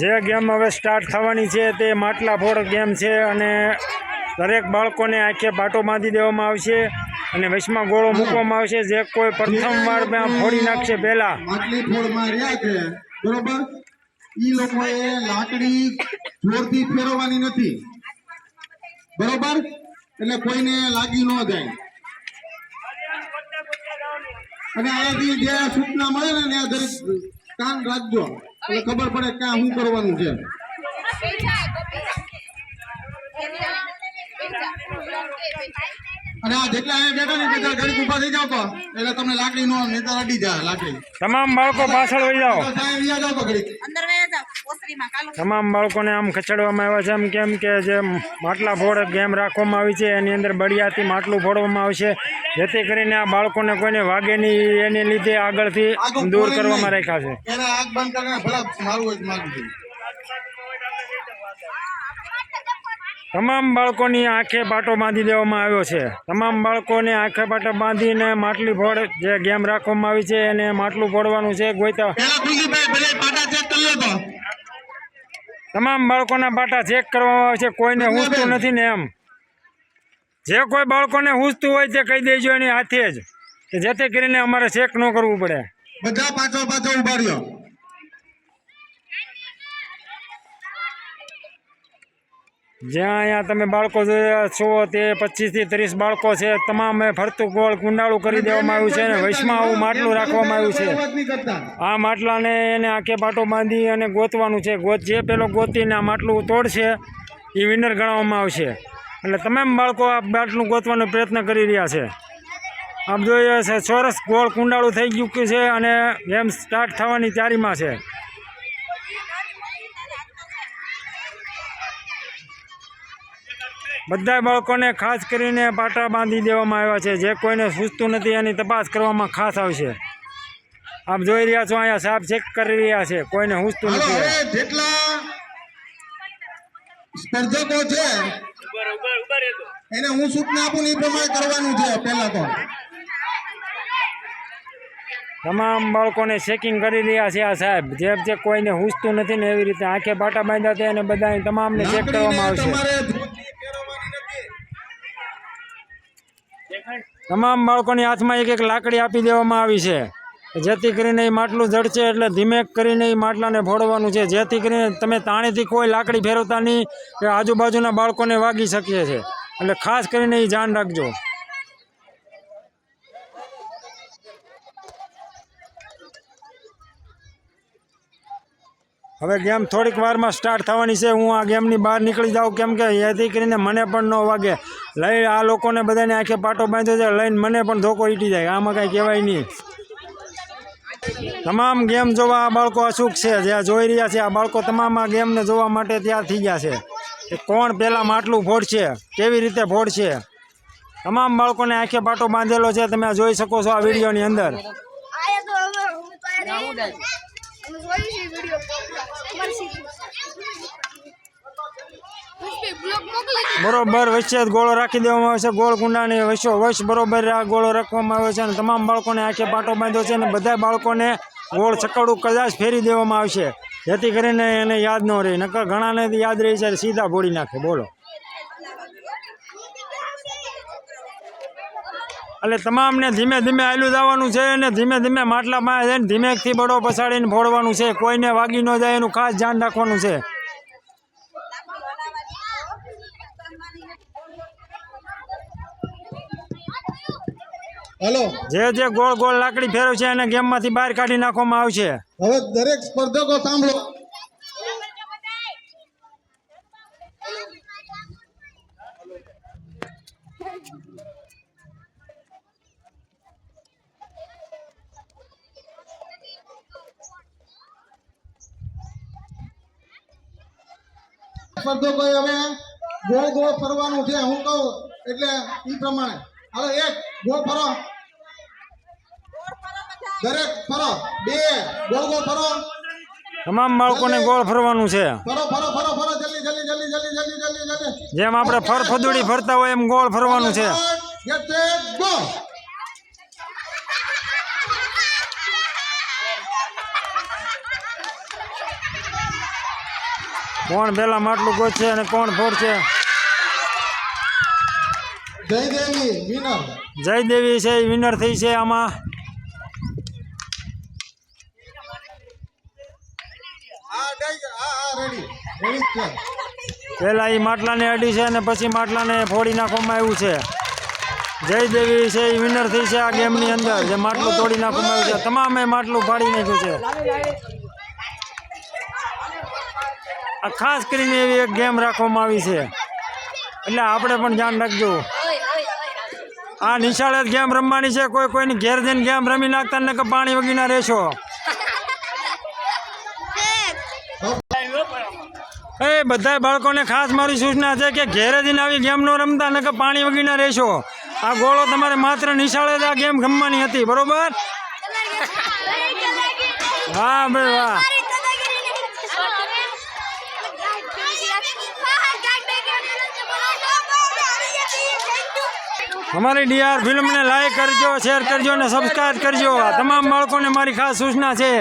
જે ગેમ હવે સ્ટાર્ટ થવાની છે તે માટલા ફોડ ગેમ છે અને દરેક બાળકોને આંખે પાટો બાંધી દેવામાં આવશે અને વચમાં ગોળો મૂકવામાં આવશે. જે કોઈ પ્રથમ વાર ફોડી નાખશે પહેલા. બરોબર? લાકડી જોરથી ફેરવવાની નથી. બરોબર? એટલે કોઈને લાગી ન જાય. અને અહીંયાથી સૂચના મળે ને ત્યાં દરેક કાન રાખજો. એટલે ખબર પડે કે શું કરવાનું છે. અને આ જેટલા અહીંયા બેઠા ને બધા ગરીબ ઊભા થઈ જાવ તો એટલે તમને લાકડી નો નેતા અડી જાય લાકડી. તમામ બાળકો પાછળ વહી જાઓ. સાહેબ જાવ તો ઘડીક અંદર વયા જાઓ ઓસરીમાં કાલો તમામ બાળકોને આમ ખસેડવામાં આવ્યા છે. એમ કેમ કે જે માટલા ફોડ ગેમ રાખવામાં આવી છે એની અંદર બળિયાથી માટલું ફોડવામાં આવશે. જેથી કરીને આ બાળકોને કોઈને વાગે નહીં એને લીધે આગળથી દૂર કરવામાં રાખ્યા છે. તમામ બાળકોની આંખે પાટો બાંધી દેવામાં આવ્યો છે. તમામ બાળકોને આંખે પાટો બાંધીને માટલી ફોડ જે ગેમ રાખવામાં આવી છે એને માટલું ફોડવાનું છે. ગોઈતા પેલા કુલદીપભાઈ ભલે પાટા ચેક કરી લો તો તમામ બાળકોના પાટા ચેક કરવામાં આવે છે કોઈને હુંચતું નથી ને એમ. જે કોઈ બાળકોને હુંચતું હોય તે કહી દેજો એની હાથે જ. કે જેથી કરીને અમારે ચેક ન કરવું પડે. બધા પાછો પાછો ઊભા રહ્યો. જ્યાં અહીંયા તમે બાળકો છો તે પચીસથી ત્રીસ બાળકો છે, તમામે ફરતું ગોળ કુંડાળું કરી દેવામાં આવ્યું છે અને વૈશમાં આવું માટલું રાખવામાં આવ્યું છે. આ માટલાને એને આંખે પાટો બાંધી અને ગોતવાનું છે. ગોત, જે પેલો ગોતીને આ માટલું તોડશે એ વિનર ગણવામાં આવશે. એટલે તમામ બાળકો આ માટલું ગોતવાનો પ્રયત્ન કરી રહ્યા છે. આપ જોઈએ છે, ચોરસ ગોળ કુંડાળું થઈ ચૂક્યું છે અને ગેમ સ્ટાર્ટ થવાની તૈયારીમાં છે. બધા બાળકોને ખાસ કરીને પાટા બાંધી દેવામાં આવ્યા છે. જે કોઈને સૂચતું નથી એની તપાસ કરવામાં ખાસ આવશે. આપ જોઈ રહ્યા છો અહીંયા સાફ ચેક કરી રહ્યા છે. કોઈને સૂચતું નથી. જેટલા સ્પર્ધકો છે એને હું સૂચના આપું એ પ્રમાણે કરવાનું છે પહેલા તો. તમામ બાળકોને ચેકિંગ કરી રહ્યા છે આ સાહેબ. જે જે કોઈને સૂચતું નથી ને એવી રીતે આંખે પાટા બાંધ્યા છે અને બધા તમામને ચેક કરવામાં આવશે તમારે ધોતી પહેરવાની નથી તમામ બાળકોની હાથમાં એક એક લાકડી આપી દેવામાં આવી છે. જેથી કરીને એ માટલું જડશે એટલે ધીમે કરીને એ માટલાને ફોડવાનું છે. જેથી કરીને તમે તાણેથી કોઈ લાકડી ફેરવતા નહીં કે આજુબાજુના બાળકોને વાગી શકીએ છે. એટલે ખાસ કરીને એ ધ્યાન રાખજો. હવે ગેમ થોડીક વારમાં સ્ટાર્ટ થવાની છે. હું આ ગેમની બહાર નીકળી જાઉં કેમ કે એથી કરીને મને પણ ન વાગે. લઈ આ લોકોને બધાને આંખે પાટો બાંધ્યો છે, લઈને મને પણ ધોકો ઈટી જાય, આમાં કાંઈ કહેવાય નહીં. તમામ ગેમ જોવા આ બાળકો અચૂક છે, જે જોઈ રહ્યા છે, આ બાળકો તમામ આ ગેમને જોવા માટે તૈયાર થઈ ગયા છે. કે કોણ પહેલાં માટલું ફોડશે, કેવી રીતે ફોડશે? તમામ બાળકોને આંખે પાટો બાંધેલો છે, તમે જોઈ શકો છો આ વિડીયોની અંદર. જોયું બરોબર, વચ્ચે ગોળો રાખી દેવામાં આવે છે, ગોળ કુંડાની વચ્ચો વચ બરોબર ગોળો રાખવામાં આવે છે અને તમામ બાળકોને આંખે પાટો બાંધ્યો છે અને બધા બાળકોને ગોળ છકડું કદાચ ફેરી દેવામાં આવશે. જેથી કરીને એને યાદ ન રહે, નકર ઘણાને યાદ રહી છે સીધા ભોળી નાખે. બોલો. એટલે તમામને ધીમે ધીમે આયલું જવાનું છે અને ધીમે ધીમે માટલા પાસે જઈને ધીમેકથી બડો પછાડીને ફોડવાનું છે. કોઈને વાગી ન જાય, એનું ખાસ ધ્યાન રાખવાનું છે. હાલો. જે જે ગોળ ગોળ લાકડી ફેરવ છે એને ગેમમાંથી બહાર કાઢી નાખવામાં આવશે. હવે દરેક સ્પર્ધકો સાંભળો. સ્પર્ધકોએ હવે ગોળ ગોળ ફરવાનું છે હું કહું એટલે એ પ્રમાણે. હાલો એક ગોળ ફરો. દરેક ફરો. બે ગોળ ગોળ ફરો. તમામ બાળકોને ગોળ ફરવાનું છે. ફરો ફરો ફરો ફરો. જલ્દી જલ્દી જલ્દી જલ્દી જલ્દી જલ્દી જલ્દી. જેમ આપણે ફર ફદુડી ફરતા હોય એમ ગોળ ફરવાનું છે. કોણ પેલા માટલું ગોચશે અને કોણ ફોડશે? જય દેવી વિનર જયદેવી છે એ વિનર થઈ છે આમાં હા ગઈ હા હા રેડી રેડી જ છે પહેલાં એ માટલાને અડી છે અને પછી માટલાને ફોડી નાખવામાં આવ્યું છે. જયદેવી છે એ વિનર થઈ છે આ ગેમની અંદર. જે માટલું તોડી નાખવામાં આવ્યું છે. તમામે માટલું ફાડી નાખ્યું છે. આ ખાસ કરીને એવી એક ગેમ રાખવામાં આવી છે. એટલે આપણે પણ ધ્યાન રાખજો. આ નિશાળે ગેમ રમવાની છે. કોઈ કોઈની ઘેર જઈને ગેમ રમી નાખતા ને કે પાણી વગીના રહેશો. એ બધા બાળકોને ખાસ મારી સૂચના છે કે ઘેરે જઈને આવી ગેમ નો રમતા, નકર પાણી વગીના રહેશો. આ ગોળો તમારે માત્ર નિશાળે જ આ ગેમ રમવાની હતી, બરોબર? હા, ભાઈ, વાહ. અમારી ડીઆર ફિલ્મને લાઈક કરજો શેર કરજો અને સબસ્ક્રાઈબ કરજો. તમામ બાળકોને મારી ખાસ સૂચના છે.